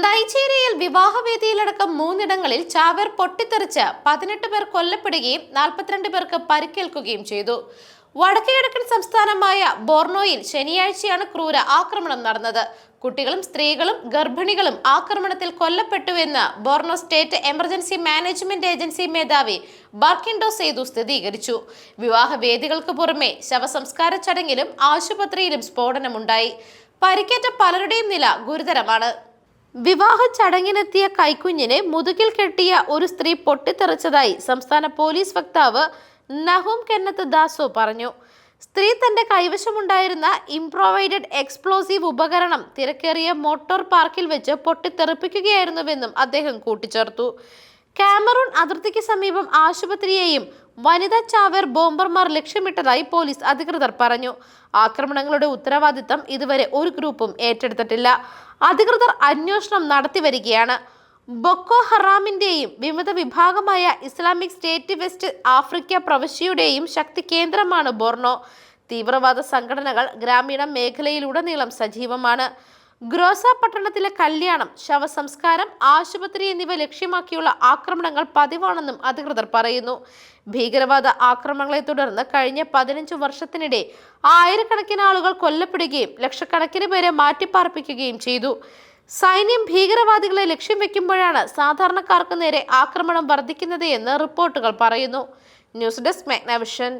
നൈജീരിയയിൽ വിവാഹവേദിയിലടക്കം മൂന്നിടങ്ങളിൽ ചാവർ പൊട്ടിത്തെറിച്ച് പതിനെട്ട് പേർ കൊല്ലപ്പെടുകയും നാൽപ്പത്തിരണ്ട് പേർക്ക് പരിക്കേൽക്കുകയും ചെയ്തു. വടക്കുകിഴക്കൻ സംസ്ഥാനമായ ബോർണോയിൽ ശനിയാഴ്ചയാണ് ക്രൂര ആക്രമണം നടന്നത്. കുട്ടികളും സ്ത്രീകളും ഗർഭിണികളും ആക്രമണത്തിൽ കൊല്ലപ്പെട്ടുവെന്ന് Borno state emergency management agency മേധാവി ബാർക്കിൻഡോ സേതു സ്ഥിരീകരിച്ചു. വിവാഹവേദികൾക്ക് പുറമെ ശവസംസ്കാര ചടങ്ങിലും ആശുപത്രിയിലും സ്ഫോടനമുണ്ടായി. പരിക്കേറ്റ പലരുടെയും നില ഗുരുതരമാണ്. വിവാഹ ചടങ്ങിനെത്തിയ കൈക്കുഞ്ഞിനെ മുതുകിൽ കെട്ടിയ ഒരു സ്ത്രീ പൊട്ടിത്തെറിച്ചതായി സംസ്ഥാന പോലീസ് വക്താവ് നഹും കെന്നത്ത് ദാസോ പറഞ്ഞു. സ്ത്രീ തന്റെ കൈവശമുണ്ടായിരുന്ന ഇംപ്രോവൈഡഡ് എക്സ്പ്ലോസീവ് ഉപകരണം തിരക്കേറിയ മോട്ടോർ പാർക്കിൽ വെച്ച് പൊട്ടിത്തെറിപ്പിക്കുകയായിരുന്നുവെന്നും അദ്ദേഹം കൂട്ടിച്ചേർത്തു. കാമറൂൺ അതിർത്തിക്ക് സമീപം ആശുപത്രിയെയും വനിതാ ചാവേർ ബോംബർമാർ ലക്ഷ്യമിട്ടതായി പോലീസ് അധികൃതർ പറഞ്ഞു. ആക്രമണങ്ങളുടെ ഉത്തരവാദിത്തം ഇതുവരെ ഒരു ഗ്രൂപ്പും ഏറ്റെടുത്തിട്ടില്ല. അധികൃതർ അന്വേഷണം നടത്തി വരികയാണ് ബൊക്കോ ഹറാമിന്റെയും വിമത വിഭാഗമായ ഇസ്ലാമിക് സ്റ്റേറ്റ് വെസ്റ്റ് ആഫ്രിക്ക പ്രവിശ്യയുടെയും ശക്തി കേന്ദ്രമാണ് ബോർണോ. തീവ്രവാദ സംഘടനകൾ ഗ്രാമീണ മേഖലയിലുടനീളം സജീവമാണ്. ഗ്രോസ പട്ടണത്തിലെ കല്യാണം ശവസംസ്കാരം ആശുപത്രി എന്നിവ ലക്ഷ്യമാക്കിയുള്ള ആക്രമണങ്ങൾ പതിവാണെന്നും അധികൃതർ പറയുന്നു. ഭീകരവാദ ആക്രമണങ്ങളെ തുടർന്ന് കഴിഞ്ഞ പതിനഞ്ചു വർഷത്തിനിടെ ആയിരക്കണക്കിന് ആളുകൾ കൊല്ലപ്പെടുകയും ലക്ഷക്കണക്കിന് പേരെ മാറ്റിപ്പാർപ്പിക്കുകയും ചെയ്തു. സൈന്യം ഭീകരവാദികളെ ലക്ഷ്യം വെക്കുമ്പോഴാണ് സാധാരണക്കാർക്ക് നേരെ ആക്രമണം വർദ്ധിക്കുന്നത് എന്ന് റിപ്പോർട്ടുകൾ പറയുന്നു. News desk Magnavision.